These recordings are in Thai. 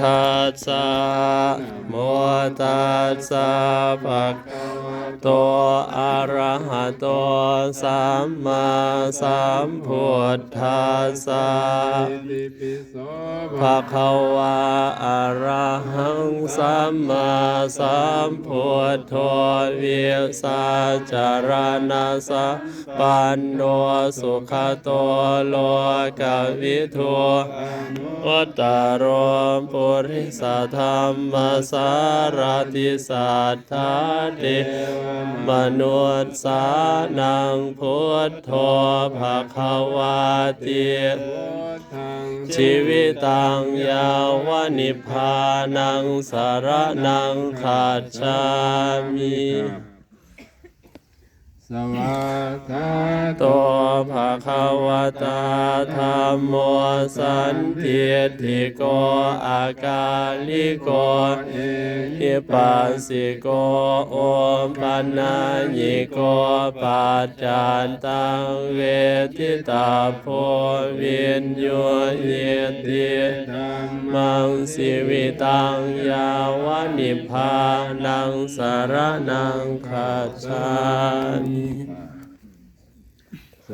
ทัสสะโมตัสสะภะคะวะโตอะระหะโตสัมมาสัมพุทธัสสะภะคะวะอะระหังสัมมาสัมพุทโธวิสัจารณะสัพปันโนสุขโตโลกวิทูวัตตารมปุริสธรรมสารติสัทธาเทมนุษสานังพุทโธภะคะวาติชีวิตังยาวนิพานังสารนังขัจฉามิ สวากาโตภะคะวะตาธรรมโมสันติติโกอากาลิโกอิปัสสิโกโอปัญญิโกปัจจันตังเวทิตาโพวินโยเยติมังสิวิตังยาวนิพพานังสารนังขัจฉามิโส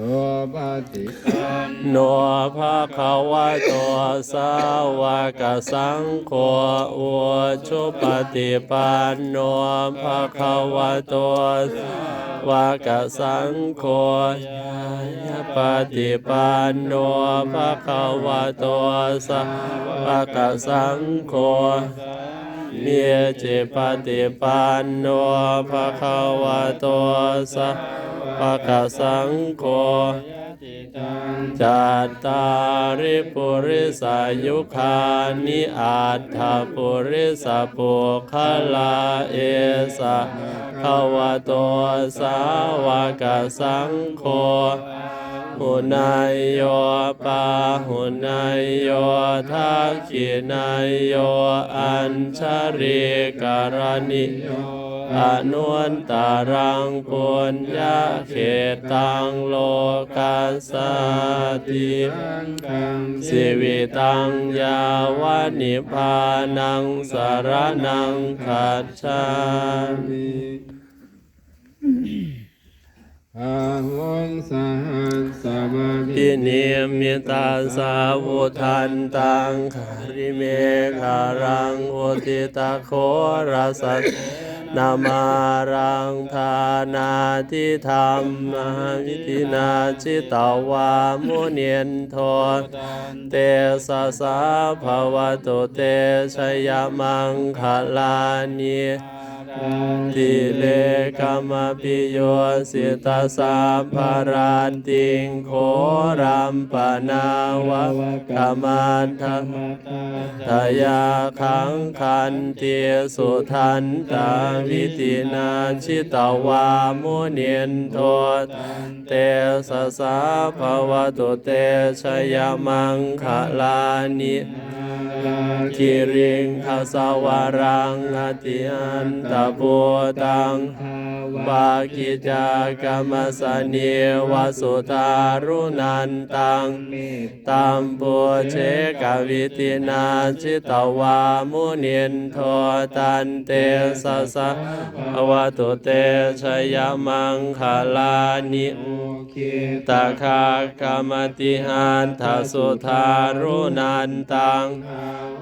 ปฏิปันโนภะคะวะโตสาวกสังโฆอุชุปฏิปันโนภะคะวะโตสาวกสังโฆยะปฏิปันโนภะคะวะโตสาวกสังโฆ เมียจิปฏิปันโนภะคะวะโตสาวกสังโฆจัตตาริปุริสายุคานิอาตถปุริสปุคลาเอสะภวะโตสาวกสังโฆ หุนายโยปาหุนายโยทักขินายโยอัญชริการณิโยอนุนตารังปุญญาเขตังโลกัสสติสิวิตังยาวานิพานังสารนังขัจฉามิอา หังสหัสสมาธิทินิมิตาสาวุทันตังคาริเมฆารังโอติตาโครัสนามารังทานาทิธรรมมหวิธินาจิตาวามุเนียนโทเตสะสาภวะตุเตชยมังคลานิ ติเลกามปิโยสิตาสาภาราติงโครัมปนาวะกามันธรรมทายาขังคันเตียสุทันตาวิตินาชิตาวามุเนียนโทเตสสาภวะตุเตชยมังคลานิคิริงคาสวารังอติอันตะโพตังบากิจากรรมสเนวสุตารุนันตังตัมปุเชกวิตินาจิตวามุนินโทตันเตสะสะวะตุเตชยมังคลานิตาคากรรมติหันทสุทารุนันตัง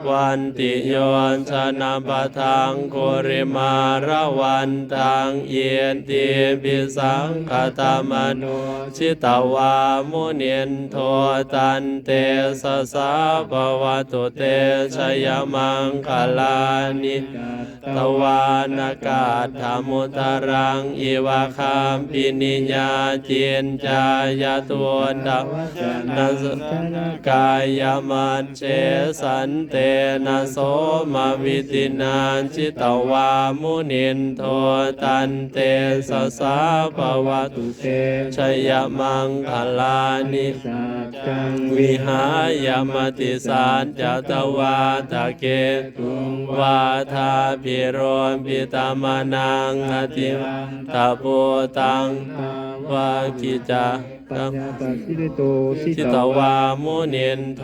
วันติโยนชนะปะทังโกริมาารวันตังเยนติปิสังคตามนุชิตวามุเนนโทตันเตสสาภวะตุเตชยมังคลานิตวานากาศธรรมุตรังอิวะคามปินิญญาจินจายตัวดังนัสกายมัจเจสันเตนะโสมาวิตินาจิตวามุนินโทตันเตสสาภวะตุเตชยมังคลานิวิหายมติสารจตวาตะเกตุงวาทาพิโรมพิตามนังอติตาโพตังวากิจา ปัญญาตัสสิริโตสิตวามุนินโท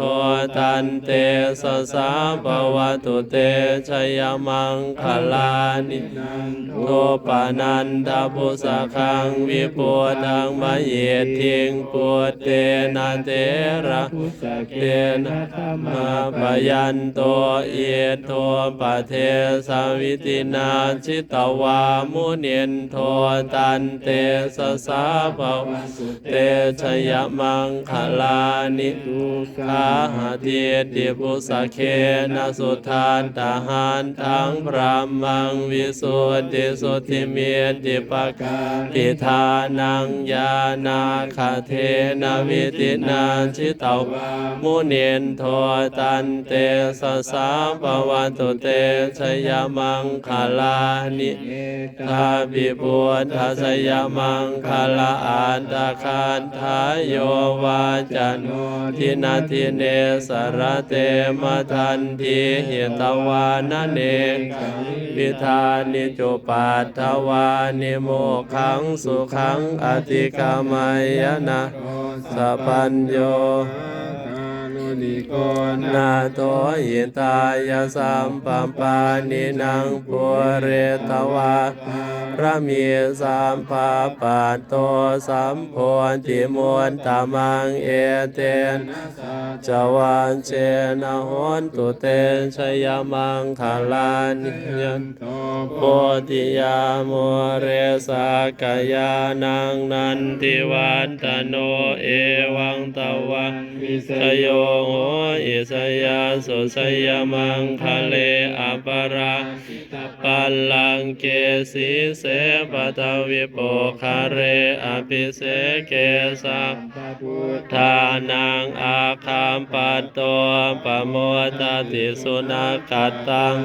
ตันเตสสาภวตุเตชยมังคลานิโทปนันทปุสคังวิปุตังมะเยทิงปุตเตนะเตระเตนะธรรมาปยันโตเอโตปะเทสวิตินาชิตวามุนินโทตันเตสสาภวตุเตชยมังคลานิตุสาคาหาติติปุสะเคนะสุทานตาหารทั้งพระมังวิสุทธิสุทิเมติปกาปิทานังยานาคาเทนะวิตินาชิตาวามุนินโทตันเตสสาปวันตุเตชยมังคลานิทาปิปุถทาสยมังคลาอันตาคานทายโยวาจันโนทินาทิเนสารเตมทันทีหิตวานเนวิธานิจุปัตถวานิโมขังสุขังอติกามายนะสัพพัญโยคา นิโกนาโตหิตายสัมปัมปานินังปุเรตวาพระมีสัมภาปัตโตสัมโพธิมวนตามังเอเตนจวันเชนะหนตุเตนชยมังคลานิยันโตโพธิยาโมเรสากยานังนันติวันตโนเอวังตวันวิสษโยโหอิสยาสุสยมังคะเลอปราปัลลังเกสีเสปตวิโปคาเรอภิเสเกสัพพุทธานังอาคามปัตโตปโมตติสุนักขัตตัง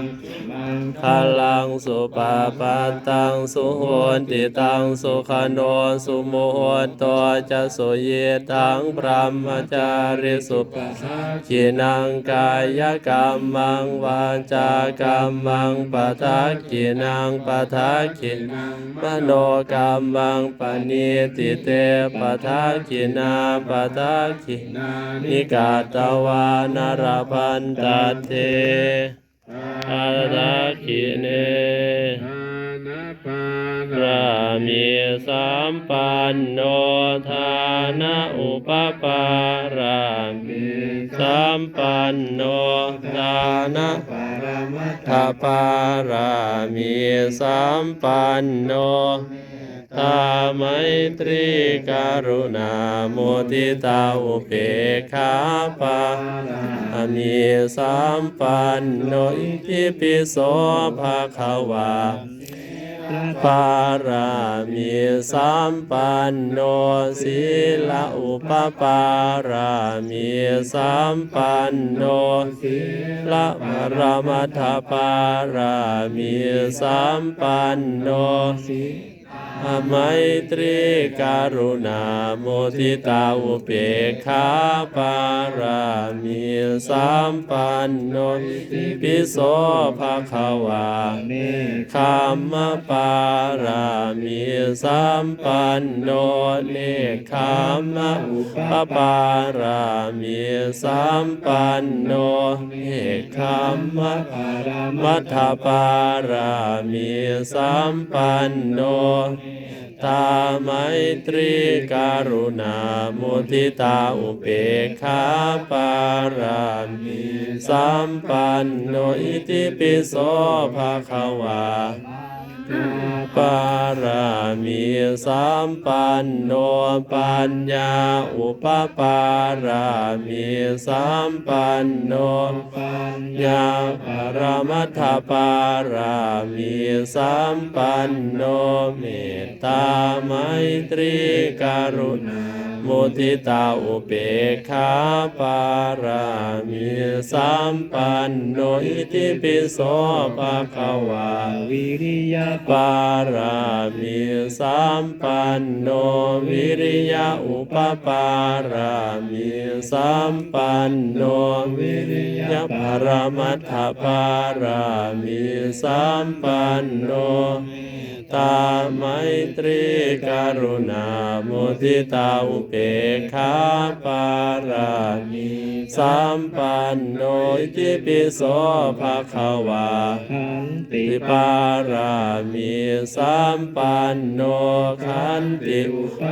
พลังสุปาปัตตังสุโหนติตังสุขโนสุโมโหตัวจะสุเยตังพระมจาริสุปัสสะกินังกายกรรมังวาจากรรมังปะทักกินังปะทักกินังมโนกรรมังปณิติเตปะทักกินาปะทักกินานิกาตวานารพันตเทอาทักขิเนทานะปาพระมีสัมปันโนทานะอุปปารามิ สัมปันโนทานะปรามัตทาปารามิสัมปันโนตาไมตรีการุณาโมทิตาอุเปขาปาอามีสัมปันโนอิติปิโสภะคะวา ปารามีสัมปันโนศีลอุปปารามีสัมปันโนละปรมัทธปารามีสัมปันโน อไมตรีการุณาโมทิตาอุเปกขาปารามีสัมปันโนอิปิโสภะคะวาเนคัมมปารามีสัมปันโนเนขัมมะอุปปารามีสัมปันโนเนขัมมะปารามัทธปารามีสัมปันโนตาไมตรีการุณาโมุทิตาอุเปกขาปารามีสัมปันโนอิติปิโสภะคะวา ปารามีสัมปันโนปัญญาอุปปารามีสัมปันโนปัญยาปรมัตถปารามีสัมปันโนเมตตาไมตรีการุณา มุทิตาอุเบกขาปารามีสัมปันโนอิติปิโสภะคะวาวิริยะปารามีสัมปันโนวิริยะอุปปารามีสัมปันโนวิริยะปรมัตถปารามีสัมปันโนตาไมตรีการุณาโมทิตาอุเปเปกขาปารามิสัมปันโนอิปิโสภะคะวาขันติปารามิสัมปันโนขันติ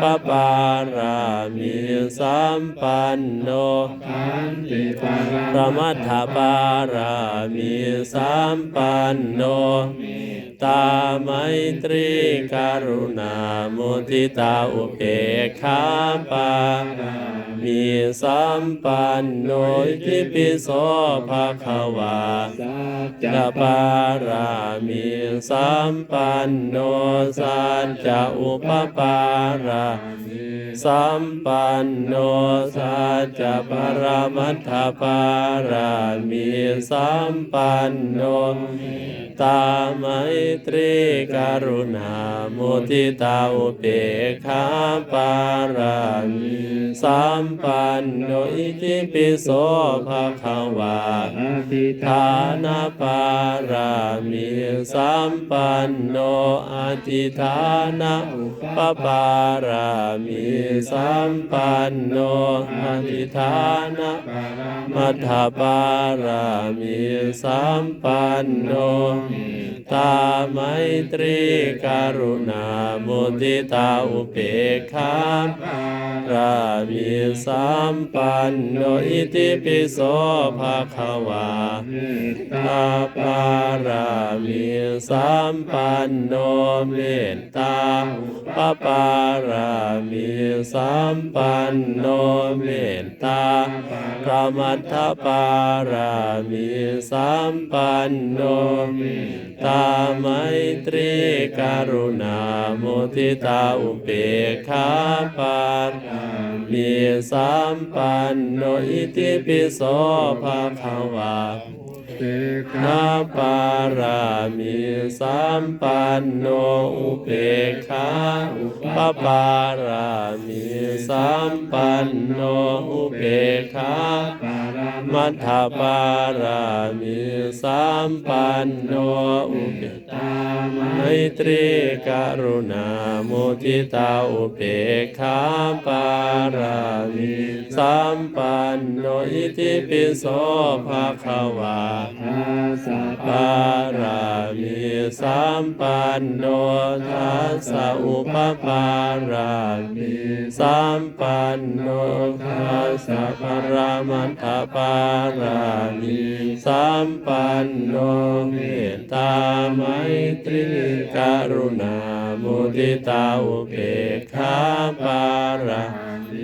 ปปารามิสัมปันโนขันติปารรมัตถปารามิสัมปันโน ตาไมตรีกรุณามุทิตาอุเบกขาปา มีสัมปันโนอิติปิโสภะคะวาสัจะปารามีสัมปันโนสัจจะอุปปาราสัมปันโนสัจจะปรมัตถปารามีสัมปันโนตาไมตรีกรุณามุทิตาอุเบกขาปารามิสัมปันโนอิติปิโสภะคะวาอธิฐาทาปารามิสัมปันโนอธิฐานะปปารามิสัมปันโนอธิฐานะมัทธปารามิสัมปันโนตาไมตรีกรุณามุติตาอุเบกขารามิสมปันโนอิติปิโสภะคะวาตาปารามิสัมปันโนเมตตาปปารามิสัมปันโนเมตตาพระมัทธปารามิสัมปันโนตาไมตรีกรุณามุทิตาอุเบกขาปารามิสมปันโนอิติปิโสภะคะวา ตกนาปารามิสัมปันโนอุเบกขาปปารามิสัมปันโนอุเบกขามัทธปารามิสัมปันโนอุเบกขาไมตรีกรุณามุทิตาอุเบกขาปารามิสัมปันโนอิติปิโสภะคะวาอาสะปารามิสัมปันโนทัสสะอุปปารามิสัมปันโนทัสสะปรามันตปารามิสัมปันโนเมตตาไมตรีกรุณามุทิตาอุเบกขาปารา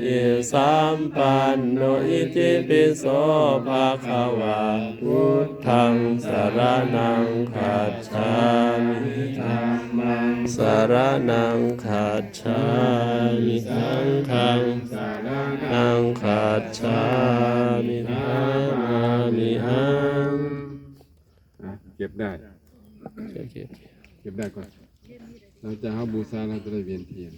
มิสัมปันโนอิติปิโสภะคะวาพุทธังสารนังขัจฉามิธรรมังสารนังขัจฉามิสังฆังสารนังขัจฉามินามามิหังเก็บได้เคเก็บได้ก่อนเราจะเอาบูชาเราจะได้เวียนเทียน